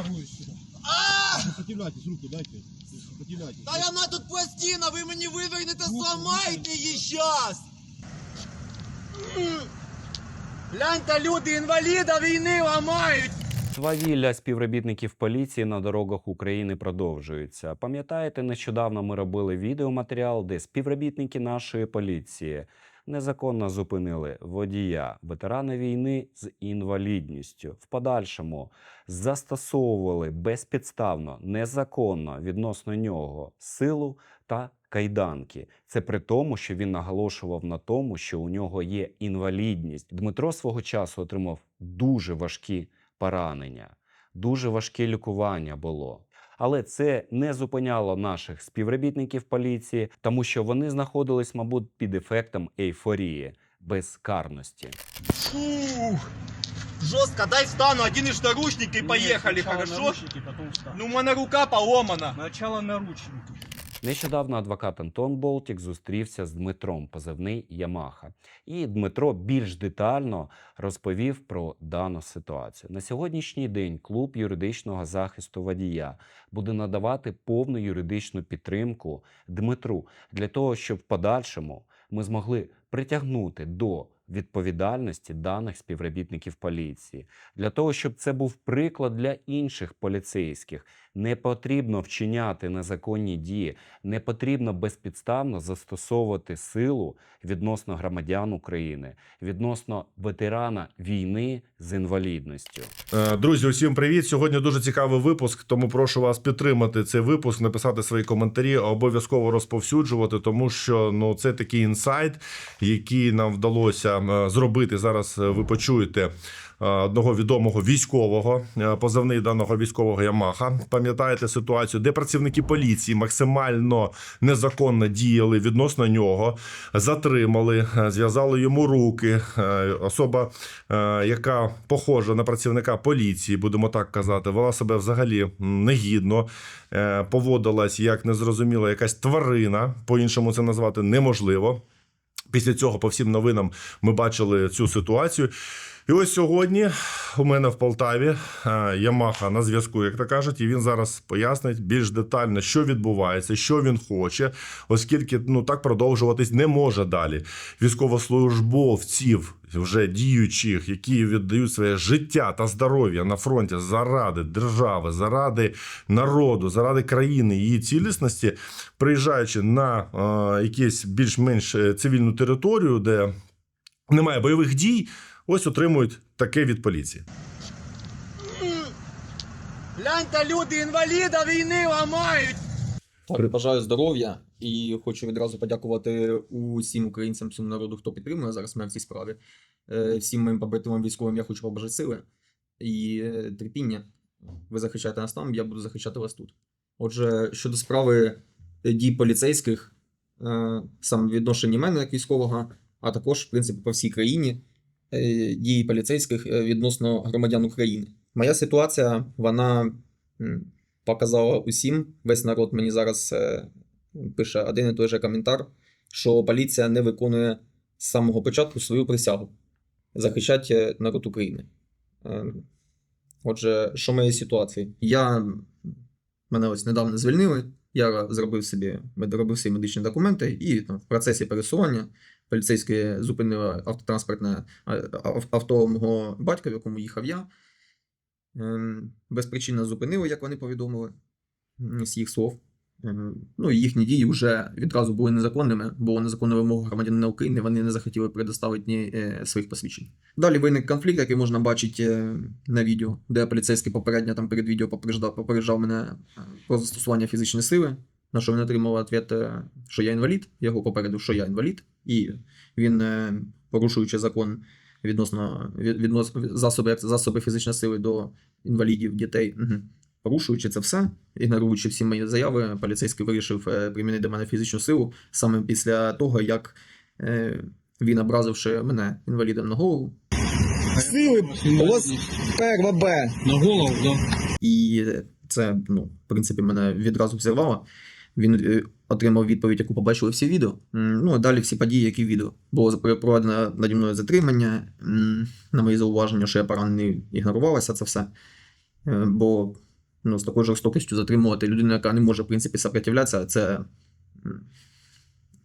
вторую сюда. Сопротивляйтесь, руки дайте. Сопротивляйтесь. Та вона тут пластина, ви мені вивернете, зламаєте її щас! Гляньте, люди інваліда війни ламають! Свавілля співробітників поліції на дорогах України продовжується. Пам'ятаєте, нещодавно ми робили відеоматеріал, де співробітники нашої поліції незаконно зупинили водія ветерана війни з інвалідністю. В подальшому застосовували безпідставно, незаконно відносно нього силу та кайданки. Це при тому, що він наголошував на тому, що у нього є інвалідність. Дмитро свого часу отримав дуже важкі поранення, дуже важке лікування було. Але це не зупиняло наших співробітників поліції, тому що вони знаходились, мабуть, під ефектом ейфорії, безкарності. Фух! Жестко, дай встану, оденешь наручники и поехали, хорошо? наручники, потом встану. Ну, у мене рука поломана. Начало наручники. Нещодавно адвокат Антон Болтік зустрівся з Дмитром, позивний Ямаха. І Дмитро більш детально розповів про дану ситуацію. На сьогоднішній день клуб юридичного захисту водія буде надавати повну юридичну підтримку Дмитру для того, щоб в подальшому ми змогли притягнути до відповідальності даних співробітників поліції, для того, щоб це був приклад для інших поліцейських. Не потрібно вчиняти незаконні дії, не потрібно безпідставно застосовувати силу відносно громадян України, відносно ветерана війни з інвалідністю. Е, Друзі, усім привіт! Сьогодні дуже цікавий випуск, тому прошу вас підтримати цей випуск, написати свої коментарі, обов'язково розповсюджувати, тому що ну це такий інсайт, який нам вдалося е, зробити. Зараз е, ви почуєте. Е, Одного відомого військового е, позивний даного військового Ямаха. Пам'ятаєте ситуацію, де працівники поліції максимально незаконно діяли відносно нього, затримали, е, зв'язали йому руки. Особа, яка похожа на працівника поліції, будемо так казати, вела себе взагалі негідно, поводилась як незрозуміла якась тварина. По-іншому це назвати неможливо. Після цього по всім новинам ми бачили цю ситуацію. І ось сьогодні у мене в Полтаві е, Ямаха на зв'язку, як то кажуть, і він зараз пояснить більш детально, що відбувається, що він хоче, оскільки ну так продовжуватись не може далі. Військовослужбовців вже діючих, які віддають своє життя та здоров'я на фронті заради держави, заради народу, заради країни, її цілісності, приїжджаючи на е, якусь більш-менш е, цивільну територію, де немає бойових дій, ось отримують таке від поліції. Гляньте, люди інваліда війни ламають! Так, бажаю здоров'я і хочу відразу подякувати усім українцям, всьому народу, хто підтримує зараз мене в цій справі. Е, Всім моїм побратимам військовим я хочу побажати сили і е, терпіння. Ви захищаєте нас там, я буду захищати вас тут. Отже, щодо справи е, дій поліцейських, саме відношення мене як військового, а також, в принципі, по всій країні е, дії поліцейських е, відносно громадян України. Моя ситуація, вона показала усім. Весь народ мені зараз е, пише один і той же коментар, що поліція не виконує з самого початку свою присягу захищати народ України. Отже, що моїй ситуації? Я мене ось недавно звільнили. Я зробив собі доробив свої медичні документи, і ну, в процесі пересування поліцейські зупинили автотранспортне авто мого батька, в якому їхав я. Ем, Безпричинно зупинили, як вони повідомили з їх слов. Ем, Ну і їхні дії вже відразу були незаконними, бо незаконна вимога громадянина України вони не захотіли предоставити ні е, своїх посвідчень. Далі виник конфлікт, який можна бачити е, на відео, де поліцейський попередньо там перед відео попереджав, мене е, про застосування фізичної сили, на що він отримав відповідь, що я інвалід. Я його попередив, що я інвалід, і він, е, порушуючи закон відносно від, віднос, засоби, засоби фізичної сили до інвалідів, дітей. Угу. Порушуючи це все, ігноруючи всі мої заяви, поліцейський вирішив е, примінити до мене фізичну силу саме після того, як е, він образивши мене інвалідом на голову. Сили у вас перва Б. На голову, да. І це, ну, в принципі, мене відразу взірвало. Він отримав відповідь, яку побачили всі відео. Ну, а далі всі події, які відео. Було проведено наді мною затримання. На мої зауваження, що я поранений, ігнорувалося це все. Е, Бо ну, з такою жорстокістю затримувати людину, яка не може, в принципі, сопротивлятися, це,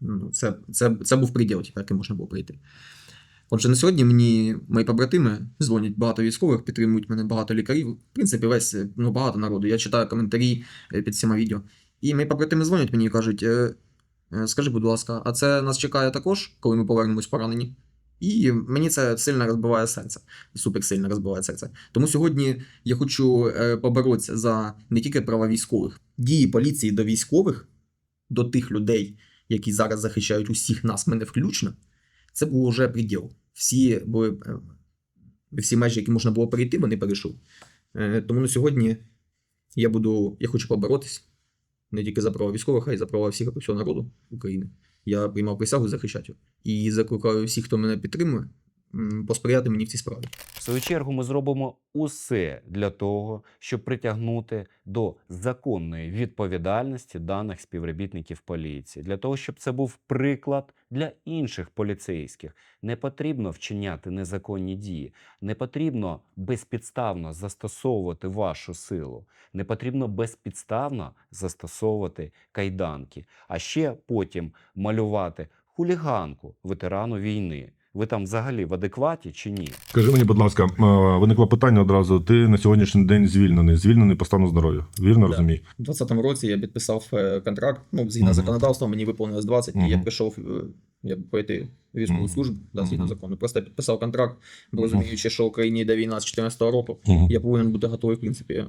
ну, це, це, це був приділ, який можна було прийти. Отже, на сьогодні мені мої побратими дзвонять багато військових, підтримують мене багато лікарів. В принципі, весь ну, багато народу. Я читаю коментарі е, під цими відео. І мої побратими дзвонять мені і кажуть: е, е, скажи, будь ласка, а це нас чекає також, коли ми повернемось поранені? І мені це сильно розбиває серце, супер сильно розбиває серце. Тому сьогодні я хочу е, поборотися за не тільки права військових, дії поліції до військових, до тих людей, які зараз захищають усіх нас, мене включно. Це був вже приділ. Всі були всі межі, які можна було перейти, вони перейшли. Тому на сьогодні я буду, я хочу поборотись не тільки за права військових, а й за права всіх всього народу України. Я приймав присягу захищати. І закликаю всіх, хто мене підтримує, посприяти мені в цій справі. В свою чергу ми зробимо усе для того, щоб притягнути до законної відповідальності даних співробітників поліції, для того, щоб це був приклад для інших поліцейських. Не потрібно вчиняти незаконні дії, не потрібно безпідставно застосовувати вашу силу, не потрібно безпідставно застосовувати кайданки, а ще потім малювати хуліганку ветерану війни. Ви там взагалі в адекваті чи ні? Скажи мені, будь ласка, е, виникло питання одразу. Ти на сьогоднішній день звільнений, звільнений по стану здоров'я. Вірно Да. розумію? У 2020 році я підписав е, контракт. Ну, згідно Мгм. законодавства, мені виповнилось 20, і я прийшов е, я пройти військову службу да, згідно закону. Просто я підписав контракт, бо розуміючи, що Україні йде війна з 14-го року. Угу. Я повинен бути готовий, в принципі,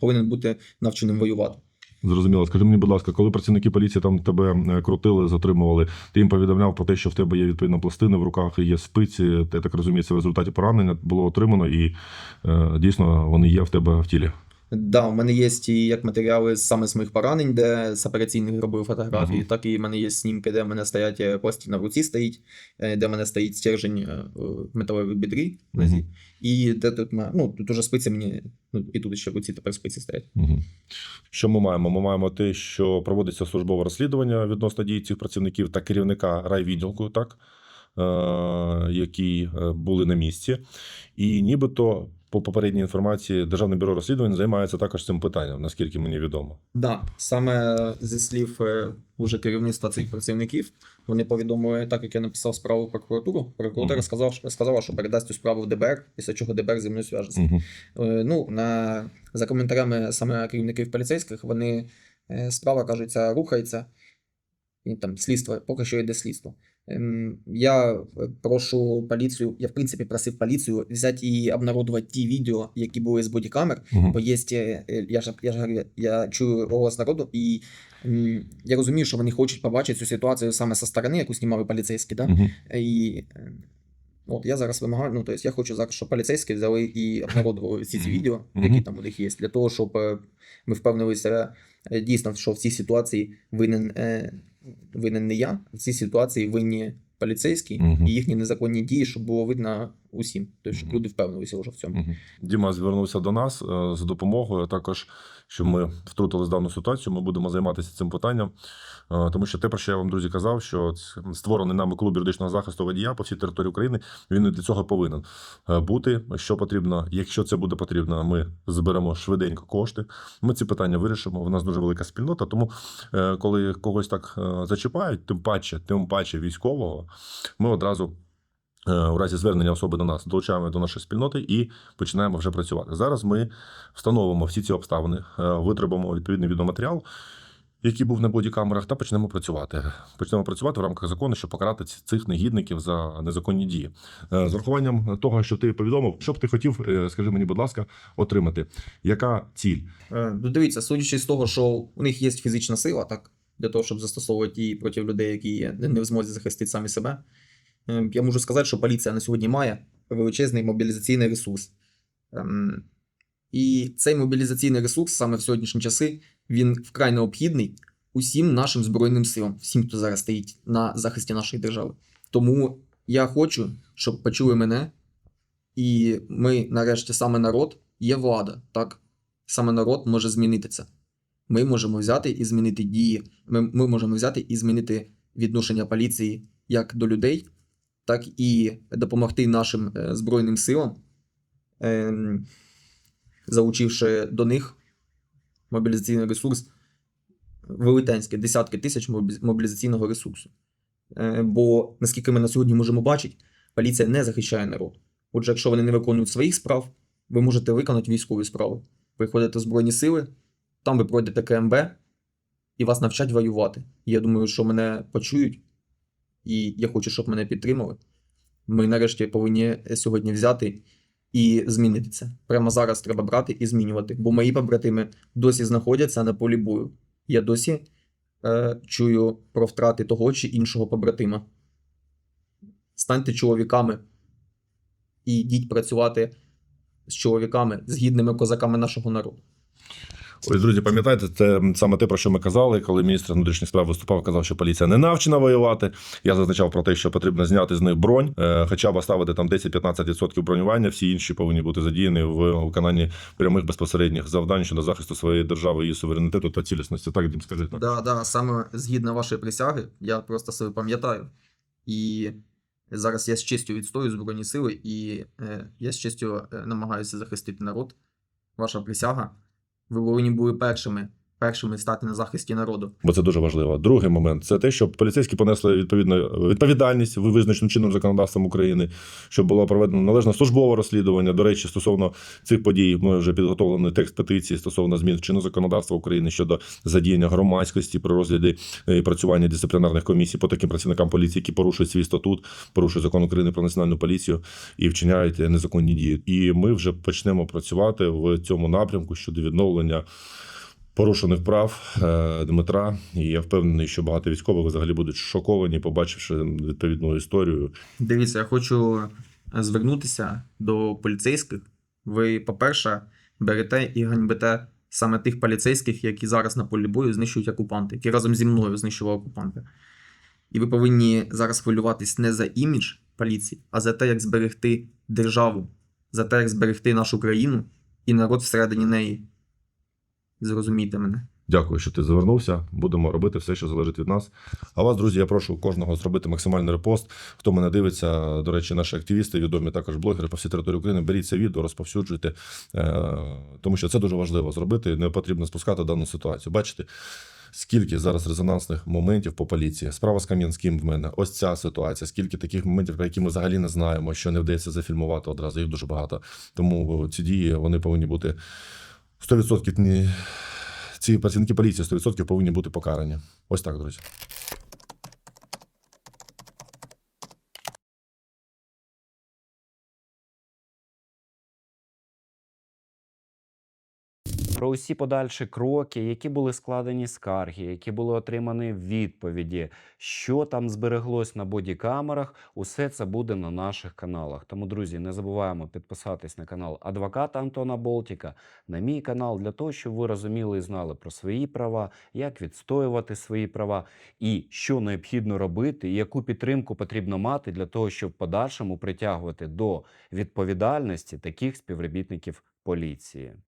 повинен бути навченим воювати. Зрозуміло. Скажи мені, будь ласка, коли працівники поліції там тебе е, крутили, затримували, ти їм повідомляв про те, що в тебе є відповідно пластини в руках є спиці. Ти так розумієш, в результаті поранення було отримано, і е, дійсно вони є в тебе в тілі. Да, у мене є і як матеріали саме з моїх поранень, де з операційних робив фотографії, Мгм. так і в мене є снімки, де в мене стоять е, пластина в руці стоїть, е, де в мене стоїть стержень е, в металевій бідрі. Мгм. І де тут ну, тут уже спиці мені, ну і тут ще в руці тепер спиці стоять. Угу. Що ми маємо? Ми маємо те, що проводиться службове розслідування відносно дій цих працівників та керівника райвідділку, так, які були на місці. І нібито, по попередній інформації, Державне бюро розслідувань займається також цим питанням, наскільки мені відомо. Да, саме зі слів е, уже керівництва цих працівників, вони повідомили, так як я написав справу в прокуратуру. Прокуратура Мгм. сказав, що- сказала, що передасть цю справу в ДБР, після чого ДБР зі мною зв'яжеться. Угу. Е, Ну, на, за коментарями саме керівників поліцейських, вони е, справа, кажеться, рухається. І там слідство, поки що йде слідство. Я е, прошу поліцію, я в принципі просив поліцію взяти і обнародувати ті відео, які були з бодікамер. Угу. Бо є, е, е, я ж я ж говорю, я чую голос народу, і я розумію, що вони хочуть побачити цю ситуацію саме зі сторони, яку знімали поліцейські. Да? Угу. І е, от я зараз вимагаю, ну тобто я хочу зараз, щоб поліцейські взяли і обнародували всі ці відео, які там у них є, для того, щоб ми впевнилися дійсно, що в цій ситуації винен, винен не я, в цій ситуації винні поліцейські угу. і їхні незаконні дії, щоб було видно усім. Тобто, щоб люди впевнилися вже в цьому. Діма звернувся до нас е, з допомогою. Також щоб ми втрутились в дану ситуацію. Ми будемо займатися цим питанням, Е, тому що те, про що я вам друзі казав, що створений нами клуб юридичного захисту водія по всій території України. Він для цього повинен е, бути. Що потрібно, якщо це буде потрібно, ми зберемо швиденько кошти. Ми ці питання вирішимо. У нас дуже велика спільнота. Тому, коли когось так зачіпають, тим паче, тим паче військового, ми одразу. Е, У разі звернення особи до нас долучаємо до нашої спільноти і починаємо вже працювати. Зараз ми встановимо всі ці обставини, е, витребимо відповідний відеоматеріал, який був на бодікамерах, та почнемо працювати. Почнемо працювати в рамках закону, щоб покарати цих негідників за незаконні дії. Е, З урахуванням того, що ти повідомив, що б ти хотів, е, скажи мені, будь ласка, отримати. Яка ціль? Е, Ну, дивіться, судячи з того, що у них є фізична сила, так, для того, щоб застосовувати її проти людей, які є не в змозі захистити самі себе. Е, Я можу сказати, що поліція на сьогодні має величезний мобілізаційний ресурс. Ем, І цей мобілізаційний ресурс саме в сьогоднішні часи він вкрай необхідний усім нашим збройним силам, всім, хто зараз стоїть на захисті нашої держави. Тому я хочу, щоб почули мене, і ми, нарешті, саме народ, є влада, так? Саме народ може змінити це. Ми можемо взяти і змінити дії. Ми, ми можемо взяти і змінити відношення поліції як до людей, так і допомогти нашим е, Збройним силам ем, залучивши до них мобілізаційний ресурс велетенський, десятки тисяч мобілізаційного ресурсу. Е, Бо, наскільки ми на сьогодні можемо бачити, поліція не захищає народ. Отже, якщо вони не виконують своїх справ, ви можете виконати військові справи. Приходите в Збройні сили, там ви пройдете КМБ і вас навчать воювати. Я думаю, що мене почують, і я хочу, щоб мене підтримали. Ми нарешті повинні сьогодні взяти і змінити це. Прямо зараз треба брати і змінювати, бо мої побратими досі знаходяться на полі бою. Я досі е, чую про втрати того чи іншого побратима. Станьте чоловіками і йдіть працювати з чоловіками, з гідними козаками нашого народу. Ось, друзі, пам'ятаєте, це саме те, про що ми казали, коли міністр внутрішніх справ виступав, казав, що поліція не навчена воювати. Я зазначав про те, що потрібно зняти з них бронь, е, хоча б ставити там 10-15% бронювання. Всі інші повинні бути задіяні в виконанні прямих безпосередніх завдань щодо захисту своєї держави, її суверенітету та цілісності. Так, Дім, скажи. так? Да, да, саме згідно вашої присяги, я просто себе пам'ятаю. І зараз я з честю відстою Збройні сили, і е, я з честю е, намагаюся захистити народ. Ваша присяга. Ви повинні були першими, першими стати на захисті народу. бо це дуже важливо. Другий момент це те, щоб поліцейські понесли відповідну відповідальність визначеним чином законодавством України, щоб було проведено належне службове розслідування. До речі, стосовно цих подій, ми вже підготовлений текст петиції стосовно змін в чинне законодавства України щодо задіяння громадськості при розгляді і працювання дисциплінарних комісій по таким працівникам поліції, які порушують свій статут, порушують закон України про національну поліцію і вчиняють незаконні дії. І ми вже почнемо працювати в цьому напрямку щодо відновлення порушених прав е, Дмитра. І я впевнений, що багато військових взагалі будуть шоковані, побачивши відповідну історію. Дивіться, я хочу е, звернутися до поліцейських. Ви, по-перше, берете і ганьбите саме тих поліцейських, які зараз на полі бою знищують окупанти, які разом зі мною знищували окупанти. І ви повинні зараз хвилюватись не за імідж поліції, а за те, як зберегти державу, за те, як зберегти нашу країну і народ всередині неї. Зрозумійте мене. Дякую, що ти завернувся. Будемо робити все, що залежить від нас. А вас, друзі, я прошу кожного зробити максимальний репост. Хто мене дивиться, до речі, наші активісти, відомі також блогери по всій території України. Беріть це відео, розповсюджуйте, е, тому що це дуже важливо зробити. Не потрібно спускати дану ситуацію. Бачите, скільки зараз резонансних моментів по поліції. Справа з Кам'янським в мене. Ось ця ситуація. Скільки таких моментів, про які ми взагалі не знаємо, що не вдається зафільмувати одразу. Їх дуже багато. Тому ці дії вони повинні бути 100% ні. Ці працівники поліції 100% повинні бути покарані. Ось так, друзі. Про усі подальші кроки, які були складені скарги, які були отримані відповіді, що там збереглось на бодікамерах, усе це буде на наших каналах. Тому, друзі, не забуваємо підписатись на канал адвоката Антона Болтіка, на мій канал, для того, щоб ви розуміли і знали про свої права, як відстоювати свої права, і що необхідно робити, і яку підтримку потрібно мати для того, щоб в подальшому притягувати до відповідальності таких співробітників поліції.